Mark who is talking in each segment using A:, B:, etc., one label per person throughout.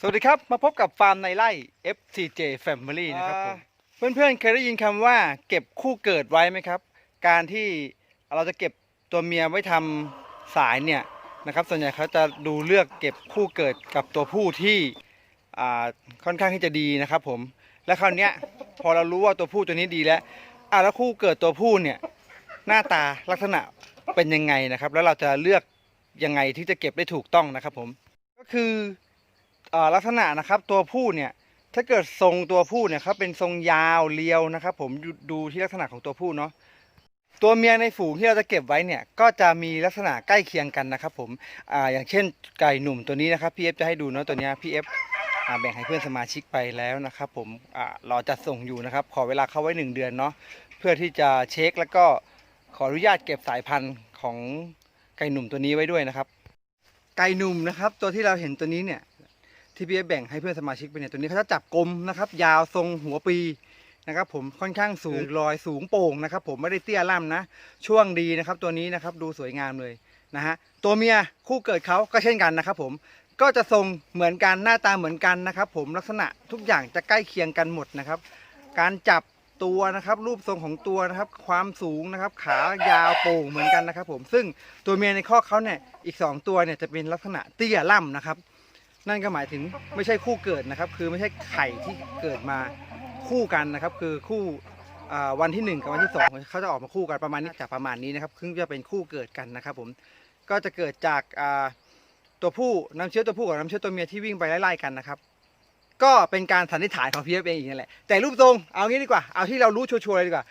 A: สวัสดีครับ มาพบกับฟาร์มในไร่ FCJ Family นะครับผมเพื่อนๆเคยได้ยินคำว่าเก็บคู่เกิดไว้ไหมครับ การที่เราจะเก็บตัวเมียไว้ทำสายเนี่ยนะครับ ส่วนใหญ่เขาจะดูเลือกเก็บคู่เกิดกับตัวผู้ที่อ่าค่อนข้างที่จะดีนะครับผม และคราวเนี้ยพอเรารู้ว่าตัวผู้ตัวนี้ดีแล้วอะแล้วคู่เกิดตัวผู้เนี่ยหน้าตาลักษณะเป็นยังไงนะครับ แล้วเราจะเลือกยังไงที่จะเก็บได้ถูกต้องนะครับผม ก็คือเอ่อ ลักษณะนะครับตัวผู้เนี่ยถ้าเกิดทรงตัวผู้เนี่ยเขาเป็นทรงยาวเรียวนะครับ ผมดูที่ลักษณะของตัวผู้เนาะตัวเมียในฝูงที่เราจะเก็บไว้เนี่ยก็จะมีลักษณะใกล้เคียงกันนะครับ ผมอ่าอย่างเช่นไก่หนุ่มตัวนี้นะครับพี่เอฟจะให้ดูเนาะตัวนี้พี่เอฟแบ่งให้เพื่อนสมาชิกไปแล้วนะครับ ผมอ่ารอจัดส่งอยู่นะครับ ขอเวลาเข้าไว้หนึ่งเดือนเนาะเพื่อที่จะเช็คแล้วก็ขออนุญาตเก็บสายพันธุ์ของไก่หนุ่มตัวนี้ไว้ด้วยนะครับ ไก่หนุ่มนะครับ ตัวที่เราเห็นตัวนี้เนี่ย ที่พี่เอฟแบ่งให้เพื่อนสมาชิกไปเนี่ยตัวนี้เขาจะจับกลมนะครับ ยาวทรงหัวปีนะครับผมค่อนข้างสูงลอยสูงโป่งนะครับ ผมไม่ได้เตี้ยล่ำนะ ช่วงดีนะครับตัวนี้นะครับดูสวยงามเลยนะฮะตัวเมียคู่เกิดเขาก็เช่นกันนะครับ ผมก็จะทรงเหมือนกันหน้าตาเหมือนกันนะครับ ผมลักษณะทุกอย่างจะใกล้เคียงกันหมดนะครับ การจับตัวนะครับรูปทรงของตัวนะครับ ความสูงนะครับ ขายาวโป่งเหมือนกันนะครับ ผมซึ่งตัวเมียในข้อกเขาเนี่ยอีกสองตัวเนี่ยจะเป็นลักษณะเตี้ยล่ำนะครับ นั่นก็หมายถึงไม่ใช่คู่เกิดนะครับ คือไม่ใช่ไข่ที่เกิดมาคู่กันนะครับ คือคู่วันที่หนึ่งกับวันที่สองเขาจะออกมาคู่กันประมาณนี้จากประมาณนี้นะครับซึ่งจะเป็นคู่เกิดกันนะครับ ผมก็จะเกิดจากตัวผู้น้ำเชื้อตัวผู้กับน้ำเชื้อตัวเมียที่วิ่งไปไล่ๆกันนะครับ ก็เป็นการสันนิษฐานของพีเอฟเองอีกนั่นแหละแต่รูปทรงเอางี้ดีกว่าเอาที่เรารู้ชัวร์ๆเลยดีกว่า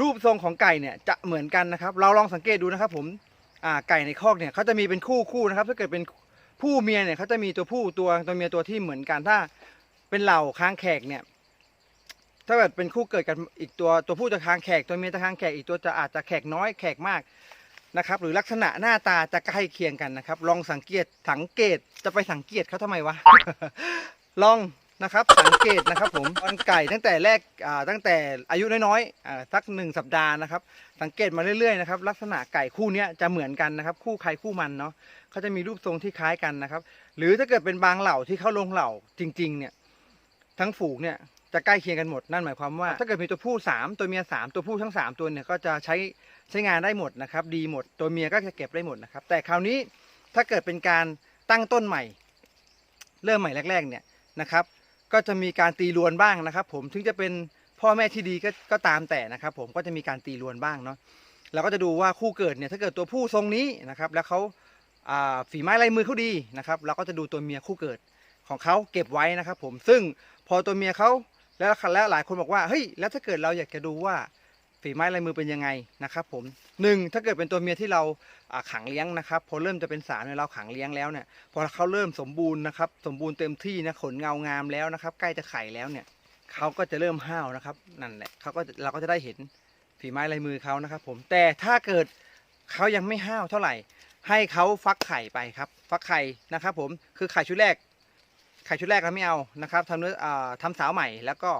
A: รูปทรงของไก่เนี่ยจะเหมือนกันนะครับ เราลองสังเกตดูนะครับ ผมไก่ในคอกเนี่ยเขาจะมีเป็นคู่คู่นะครับ ถ้าเกิดเป็น ผู้เมียเนี่ยเขาจะมีตัวผู้ตัวตัวเมียตัวที่เหมือนกันถ้าเป็นเหล่าค้างแขกเนี่ย ถ้าเกิดเป็นคู่เกิดกันอีกตัวตัวผู้จะค้างแขก ตัวเมียจะค้างแขกอีกตัวจะอาจจะแขกน้อยแขกมากนะครับ หรือลักษณะหน้าตาจะใกล้เคียงกันนะครับ ลองสังเกตสังเกตจะไปสังเกตเขาทำไมวะ ลอง นะครับ สังเกตนะครับผมตอนไก่ตั้งแต่แรกอ่าตั้งแต่อายุน้อยๆอ่าสักหนึ่งสัปดาห์นะครับ สังเกตมาเรื่อยๆนะครับลักษณะไก่คู่เนี้ยจะเหมือนกันนะครับ คู่ใครคู่มันเนาะเขาจะมีรูปทรงที่คล้ายกันนะครับ หรือถ้าเกิดเป็นบางเหล่าที่เข้าลงเหล่าจริง ๆ เนี่ยทั้งฝูงเนี่ยจะใกล้เคียงกันหมดนั่นหมายความว่าถ้าเกิดมีตัวผู้สามตัวเมียสามตัวผู้ทั้งสามตัวเนี่ยก็จะใช้ใช้งานได้หมดนะครับ ดีหมดตัวเมียก็จะเก็บได้หมดนะครับ แต่คราวนี้ถ้าเกิดเป็นการตั้งต้นใหม่ เริ่มใหม่แรก ๆ เนี่ยนะครับ ก็จะมีการตีรวนบ้างนะครับ ผมถึงจะเป็นพ่อแม่ที่ดีก็ก็ตามแต่นะครับ ผมก็จะมีการตีรวนบ้างเนาะเราก็จะดูว่าคู่เกิดเนี่ยถ้าเกิดตัวผู้ทรงนี้นะครับแล้วเขาอ่าฝีไม้ลายมือเขาดีนะครับเราก็จะดูตัวเมียคู่เกิดของเขาเก็บไว้นะครับ ผมซึ่งพอตัวเมียเขาแล้วแล้วหลายคนบอกว่าเฮ้ยแล้วถ้าเกิดเราอยากจะดูว่า ฝีไม้ลายมือเป็นยังไงนะครับผมหนึ่งถ้าเกิดเป็นตัวเมียที่เราขังเลี้ยงนะครับพอเริ่มจะเป็นสาวเนี่ยเราขังเลี้ยงแล้วเนี่ยพอเขาเริ่มสมบูรณ์นะครับสมบูรณ์เต็มที่นะขนเงางามแล้วนะครับ ใกล้จะไข่แล้วเนี่ยเขาก็จะเริ่มห้าวนะครับนั่นแหละเขาก็เราก็จะได้เห็นฝีไม้ลายมือเขานะครับ ผมแต่ถ้าเกิดเขายังไม่ห้าวเท่าไหร่ ให้เขาฟักไข่ไปครับ ฟักไข่นะครับ ผมคือไข่ชุดแรกไข่ชุดแรกเราไม่เอานะครับทำเนื้ออทำสาวใหม่แล้วก็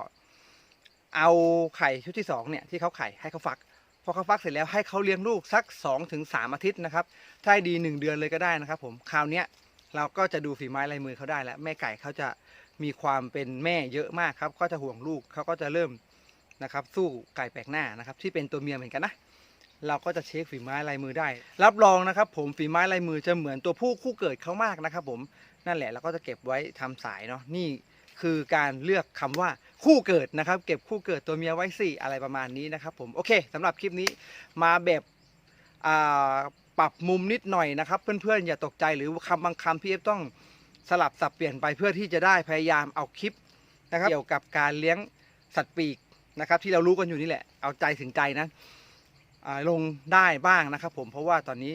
A: เอาไข่ชุดที่สองเนี่ยที่เขาไข่ให้เขาฟักพอเขาฟักเสร็จแล้วให้เขาเลี้ยงลูกสัก2อถึงสอาทิตย์นะครับถ้าให้ดี 1 เดือนเลยก็ได้นะครับ ผมคราวนี้เราก็จะดูฝีไม้ลายมือเขาได้แล้วแม่ไก่เขาจะมีความเป็นแม่เยอะมากครับ ก็จะห่วงลูกเขาก็จะเริ่มนะครับ สู้ไก่แปลกหน้านะครับ ที่เป็นตัวเมียเหมือนกันนะเราก็จะเช็คฝีไม้ลายมือได้ รับรองนะครับ ผมฝีไม้ลายมือจะเหมือนตัวผู้คู่เกิดเขามากนะครับ ผมนั่นแหละเราก็จะเก็บไว้ทำสายเนาะนี่ คือการเลือกคำว่าคู่เกิดนะครับ เก็บคู่เกิดตัวเมียไว้สี่อะไรประมาณนี้นะครับผมโอเคสำหรับคลิปนี้มาแบบปรับมุมนิดหน่อยนะครับ เพื่อนๆอย่าตกใจหรือคำบางคำพี่เอฟต้องสลับสับเปลี่ยนไปเพื่อที่จะได้พยายามเอาคลิปนะครับเกี่ยวกับการเลี้ยงสัตว์ปีกนะครับที่เรารู้กันอยู่นี่แหละเอาใจถึงใจนะลงได้บ้างนะครับ ผมเพราะว่าตอนนี้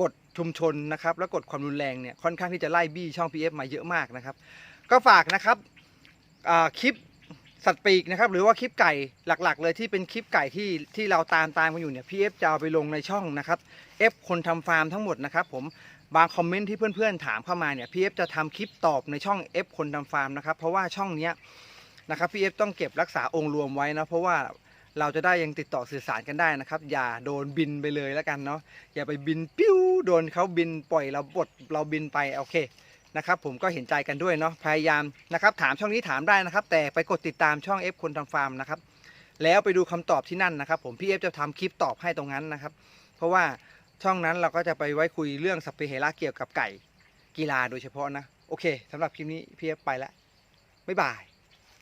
A: กฎชุมชนนะครับและกฎความรุนแรงเนี่ยค่อนข้างที่จะไล่บี้ช่อง PF มาเยอะมากนะครับ ก็ฝากนะครับคลิปสัตว์ปีกนะครับหรือว่าคลิปไก่หลักๆ เลยที่เป็นคลิปไก่ที่ที่เราตามตามกันอยู่เนี่ย PF จะเอาไปลงในช่องนะครับ F คนทำฟาร์มทั้งหมดนะครับผมบางคอมเมนต์ที่เพื่อนๆถามเข้ามาเนี่ย PF จะทำคลิปตอบในช่อง F คนทำฟาร์มนะครับเพราะว่าช่องเนี้ยนะครับ PF ต้องเก็บรักษาองค์รวมไว้นะเพราะว่าเราจะได้ยังติดต่อสื่อสารกันได้นะครับ อย่าโดนบินไปเลยแล้วกันเนาะอย่าไปบินปิ้วโดนเขาบินปล่อยเราบดเราบินไปโอเค นะครับผมก็เห็นใจกันด้วยเนาะพยายามนะครับถามช่องนี้ถามได้นะครับ แต่ไปกดติดตามช่อง F คนทำฟาร์มนะครับแล้วไปดูคำตอบที่นั่นนะครับ ผมพี่เอฟจะทำคลิปตอบให้ตรงนั้นนะครับ เพราะว่าช่องนั้นเราก็จะไปไว้คุยเรื่องสัพเพเหระเกี่ยวกับไก่กีฬาโดยเฉพาะนะ โอเคสำหรับคลิปนี้พี่เอฟไปแล้วบ๊ายบาย